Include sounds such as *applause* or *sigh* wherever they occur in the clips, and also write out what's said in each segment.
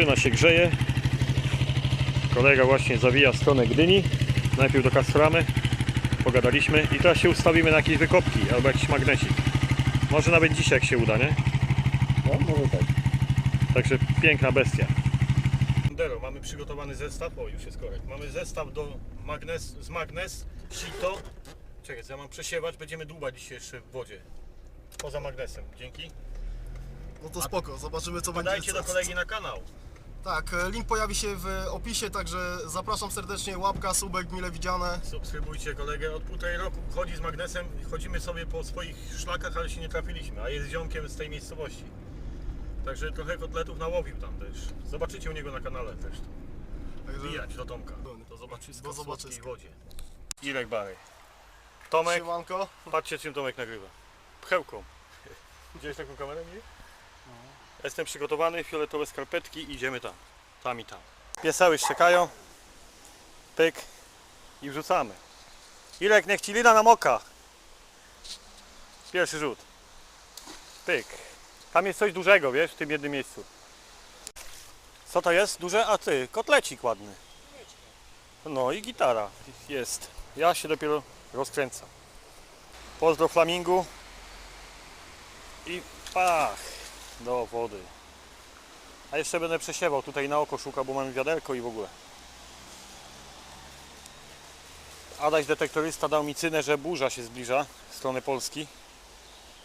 Maszyna się grzeje. Kolega właśnie zawija w stronę Gdyni. Najpierw do Kastramy. Pogadaliśmy i teraz się ustawimy na jakieś wykopki albo jakiś magnesik. Może nawet dzisiaj jak się uda, nie? No, może tak. Także piękna bestia. Dero, mamy przygotowany zestaw. O, już jest korek. Mamy zestaw do magnes, z magnes, sito. Czekaj, ja mam przesiewać. Będziemy dłubać dzisiaj jeszcze w wodzie. Poza magnesem. Dzięki. No to spoko, zobaczymy co będzie. Podajcie do kolegi na kanał. Tak, e, link pojawi się w opisie, także zapraszam serdecznie, łapka, subek, mile widziane. Subskrybujcie kolegę. Od półtorej roku chodzi z magnesem. Chodzimy sobie po swoich szlakach, ale się nie trafiliśmy. A jest ziomkiem z tej miejscowości. Także trochę kotletów nałowił tam też. Zobaczycie u niego na kanale też. Także Wbijać do Tomka. To zobaczysko Do w zobaczyska. wodzie. Irek Bary. Tomek, Siemanko. patrzcie czym Tomek nagrywa. Pchełką. *laughs* Widziałeś taką kamerę, nie? Jestem przygotowany, fioletowe skarpetki, idziemy tam. Tam i tam. Pieseły szczekają. Pyk. I wrzucamy. Irek, niech ci lina namoka. Pierwszy rzut. Pyk. Tam jest coś dużego, wiesz, w tym jednym miejscu. Co to jest? Duże? A ty, kotlecik ładny. No i gitara jest. Ja się dopiero rozkręcam. Pozdro flamingu. I pach do wody. A jeszcze będę przesiewał tutaj na oko szukał, bo mam wiaderko i w ogóle. Adaś detektorysta dał mi cynę, że burza się zbliża w stronę Polski.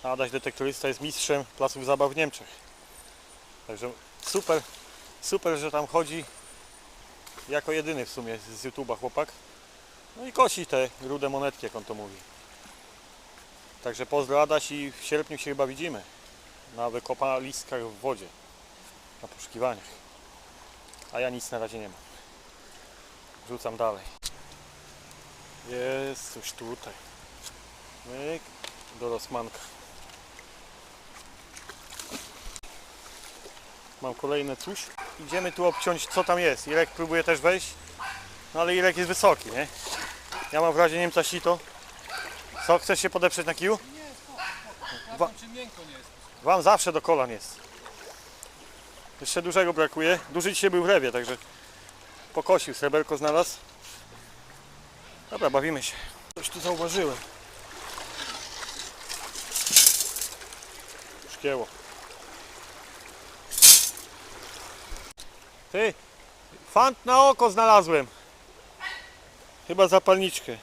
A Adaś detektorysta jest mistrzem placów zabaw w Niemczech. Także super, super, że tam chodzi jako jedyny w sumie z YouTube'a chłopak. No i kosi te rude monetki, jak on to mówi. Także pozdro Adaś i w sierpniu się chyba widzimy. Na wykopaliskach w wodzie. Na poszukiwaniach. A ja nic na razie nie mam. Rzucam dalej. Jest coś tutaj. Myk. Do Rosmanka. Mam kolejne coś. Idziemy tu obciąć co tam jest. Irek próbuje też wejść. No ale Irek jest wysoki, nie? Ja mam w razie Niemca sito. Co, chcesz się podeprzeć na kiju? Wa- Wam zawsze do kolan jest. Jeszcze dużego brakuje. Duży dzisiaj był w rewie, także pokosił, sreberko znalazł. Dobra, bawimy się. Coś tu zauważyłem. Szkieło. Ty, fant na oko znalazłem. Chyba zapalniczkę.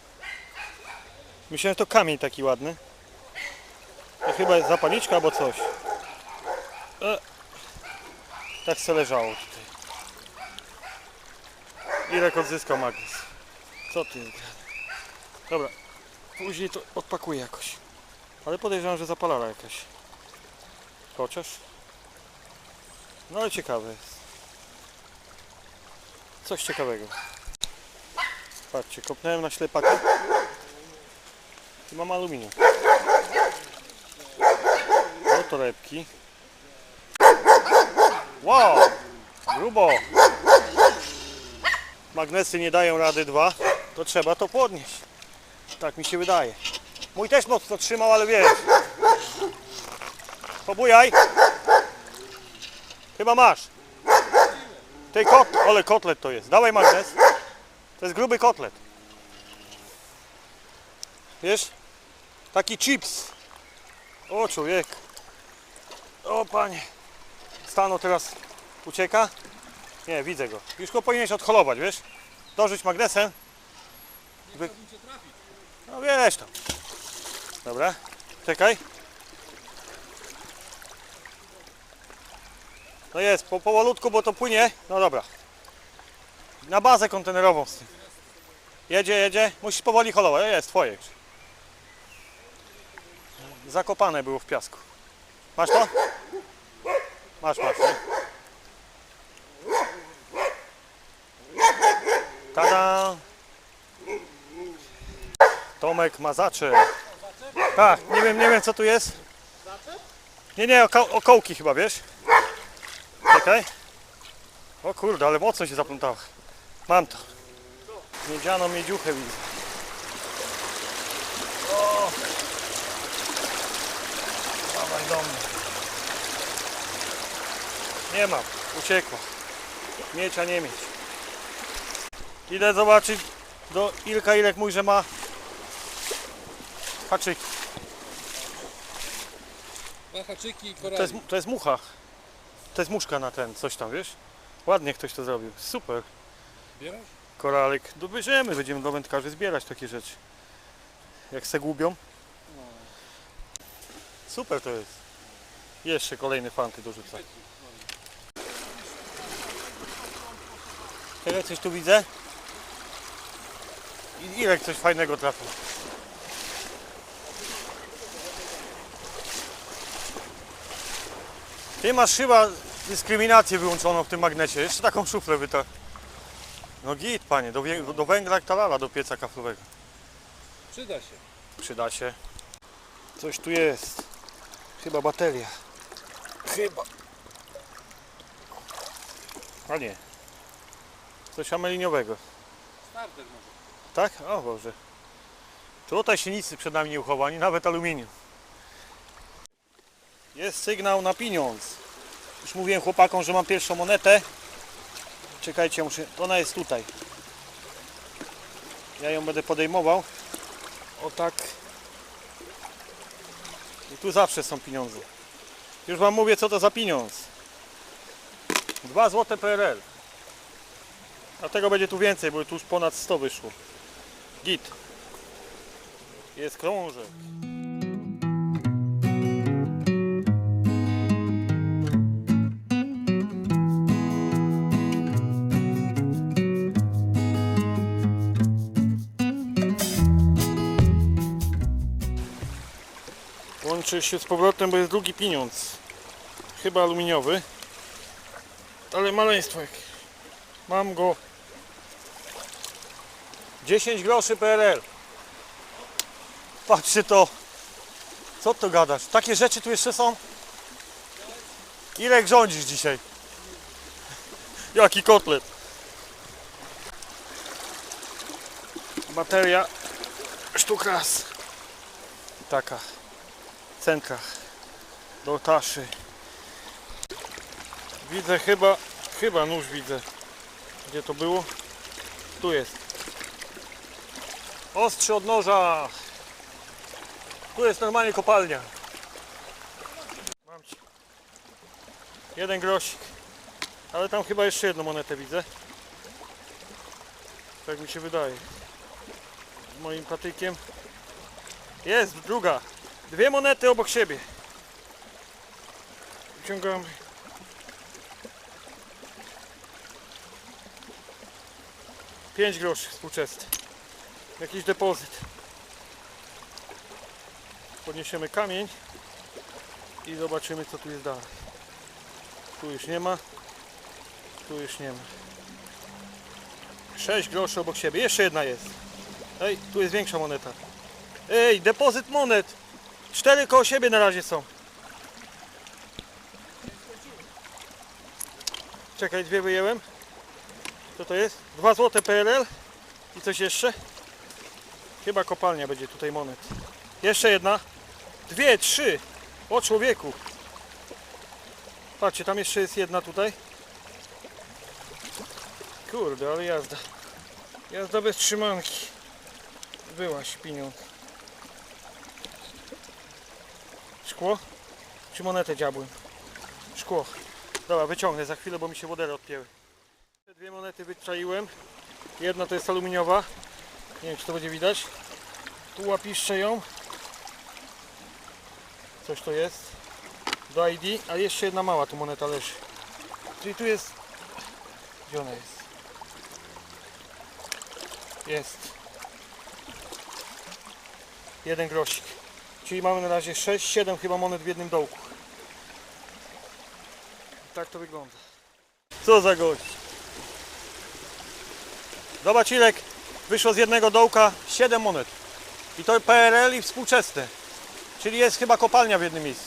Myślałem, że to kamień taki ładny. To chyba jest zapalniczka albo coś. E, tak se leżało tutaj. Irek odzyskał magnes. Co ty jest? Dobra, później to odpakuję jakoś. Ale podejrzewam, że zapalala jakaś. Chociaż. No ale ciekawe jest. Coś ciekawego. Patrzcie, kopnąłem na ślepaka. I mam aluminium. O torebki. Wow! Grubo! Magnesy nie dają rady dwa, to trzeba to podnieść. Tak mi się wydaje. Mój też mocno trzymał, ale wiesz. Pobujaj. Chyba masz. Tej kot, ale kotlet to jest. Dawaj magnes. To jest gruby kotlet. Wiesz? Taki chips. O człowiek. O panie. Stano teraz ucieka. Nie, widzę go. Już go powinieneś odholować, wiesz? Dorzuć magnesem. Wy... No wiesz tam. Dobra. Czekaj. No jest, po, powolutku, bo to płynie. No dobra. Na bazę kontenerową z tym. Jedzie, jedzie. Musisz powoli holować. Jest, twoje. Zakopane było w piasku. Masz to? Masz, masz. Nie? Tada! Tomek Mazacze. Tak, nie wiem, nie wiem co tu jest. Nie, nie, oko okołki chyba, wiesz? Czekaj. O kurde, ale mocno się zaplątało. Mam to. Miedzianą miedziuchę widzę. O! Dawaj do mnie. Nie mam, uciekło. Mieć, a nie mieć. Idę zobaczyć do Ilka Ilek mój, że ma haczyki. Na haczyki i To jest, korali. to jest mucha. To jest muszka na ten, coś tam, wiesz? Ładnie ktoś to zrobił. Super. Bierasz? Koralek. No bierzemy, będziemy do wędkarzy zbierać takie rzeczy. Jak se gubią. Super to jest. Jeszcze kolejny fanty dorzucę. Czekaj, coś tu widzę? I- Ile coś fajnego trafił. Ty masz chyba dyskryminację wyłączoną w tym magnecie. Jeszcze taką szuflę wyta. No git, panie, do, do węgla jak ta lala do pieca kaflowego. Przyda się. Przyda się. Coś tu jest. Chyba bateria. Chyba. A nie. Coś ameliniowego. Starter może. Tak? O Boże. Tutaj się nic przed nami nie uchowani, nawet aluminium. Jest sygnał na pieniądz. Już mówiłem chłopakom, że mam pierwszą monetę. Czekajcie, muszę. Ona jest tutaj. Ja ją będę podejmował. O tak. I tu zawsze są pieniądze. Już wam mówię co to za pieniądz. 2 złote PRL. Dlatego będzie tu więcej, bo tu już ponad 100 wyszło. Git. Jest krążek. Łączy się z powrotem, bo jest drugi pieniądz. Chyba aluminiowy. Ale maleństwo jak. Mam go 10 groszy PRL. Patrzcie to. Co to gadasz? Takie rzeczy tu jeszcze są? Ile rządzisz dzisiaj? *laughs* Jaki kotlet? Bateria sztuk raz. Taka. Centrach. Do taszy. Widzę chyba, chyba nóż widzę. Gdzie to było? Tu jest. Ostrze od noża. Tu jest normalnie kopalnia. Mam ci. Jeden grosik. Ale tam chyba jeszcze jedną monetę widzę. Tak mi się wydaje. Z moim patykiem. Jest druga. Dwie monety obok siebie. Wyciągamy. Pięć groszy współczesny. Jakiś depozyt. Podniesiemy kamień i zobaczymy co tu jest dalej. Tu już nie ma. Tu już nie ma. 6 groszy obok siebie. Jeszcze jedna jest. Ej, tu jest większa moneta. Ej, depozyt monet. Cztery koło siebie na razie są. Czekaj, dwie wyjęłem. Co to jest? 2 złote PRL. I coś jeszcze? Chyba kopalnia będzie tutaj monet. Jeszcze jedna. Dwie, trzy. O człowieku. Patrzcie, tam jeszcze jest jedna tutaj. Kurde, ale jazda. Jazda bez trzymanki. Byłaś pieniądz. Szkło? Czy monetę dziabłem? Szkło. Dobra, wyciągnę za chwilę, bo mi się wodery odpięły. Te dwie monety wyczaiłem. Jedna to jest aluminiowa. Nie wiem, czy to będzie widać. Tu łapiszczę ją. Coś to jest. Do ID, a jeszcze jedna mała tu moneta leży. Czyli tu jest... Gdzie ona jest? Jest. Jeden grosik. Czyli mamy na razie 6-7 chyba monet w jednym dołku. Tak to wygląda. Co za gość. Zobacz Ilek, wyszło z jednego dołka 7 monet. I to PRL i współczesne. Czyli jest chyba kopalnia w jednym miejscu.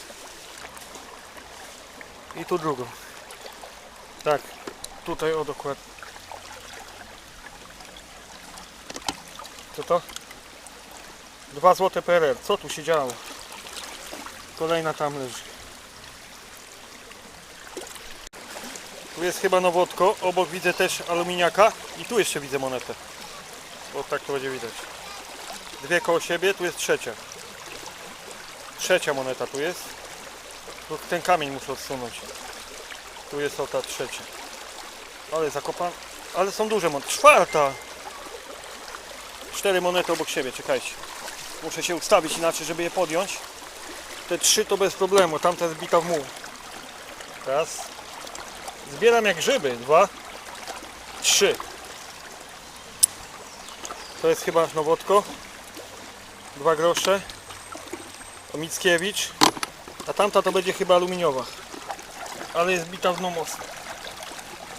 I tu drugą. Tak, tutaj o dokładnie. Co to? 2 złote PRL. Co tu się działo? Kolejna tam leży. Tu jest chyba nowotko, obok widzę też aluminiaka i tu jeszcze widzę monetę. Bo tak to będzie widać. Dwie koło siebie, tu jest trzecia. Trzecia moneta tu jest. Tu ten kamień muszę odsunąć. Tu jest o ta trzecia. Ale zakopan. Ale są duże monety. Czwarta! Cztery monety obok siebie, czekajcie. Muszę się ustawić inaczej, żeby je podjąć. Te trzy to bez problemu, tamta jest bita w muł. Raz. Zbieram jak grzyby. Dwa. Trzy. To jest chyba Nowotko. Dwa grosze. To Mickiewicz. A tamta to będzie chyba aluminiowa. Ale jest bita w mocno.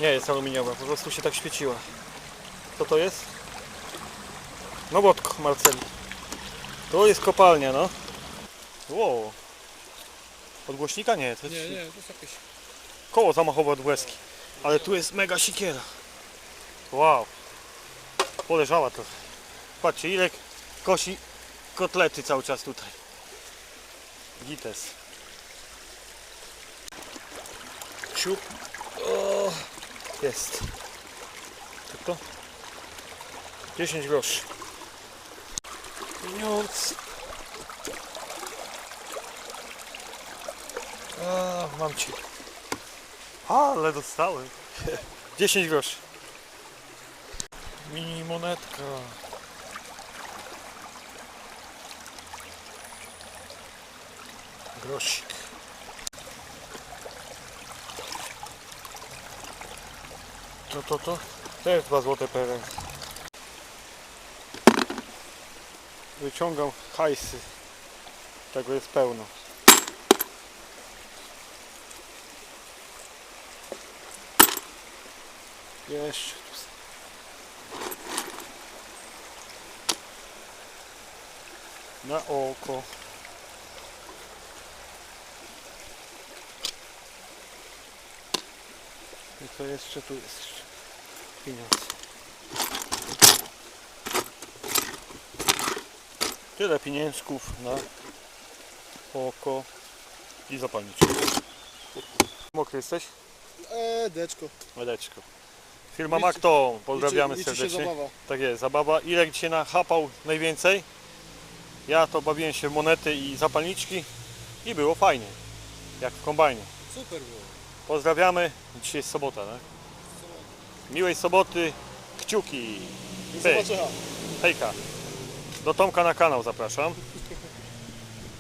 Nie jest aluminiowa, po prostu się tak świeciła. Co to jest? Nowotko Marceli. To jest kopalnia, no. Wow. Odgłośnika nie, to jest Nie, nie, to jest jakieś... koło zamachowe od łezki. Ale tu jest mega sikiera. Wow. Poleżała trochę. Patrzcie, Irek kosi kotlety cały czas tutaj. Gites. Siup. O, jest. Co to? 10 groszy. Pieniądz. A, mam ci. Ale dostałem. *laughs* 10 groszy. Mini monetka. Grosik. To, to, to. Też dwa złote PRL. Wyciągam hajsy. Tego jest pełno. Jeszcze. Na oko. I co jeszcze tu jest? Jeszcze Pieniądze. Tyle pieniążków na oko i zapalniczkę. Mokry jesteś? Eee, deczko. Firma Makto, pozdrawiamy liczy, liczy serdecznie. się zabawa. Tak jest, zabawa. Irek dzisiaj nachapał najwięcej. Ja to bawiłem się w monety i zapalniczki i było fajnie. Jak w kombajnie. Super było. Pozdrawiamy. Dzisiaj jest sobota, tak? Miłej soboty. Kciuki. Pyk. Hejka. Do Tomka na kanał zapraszam.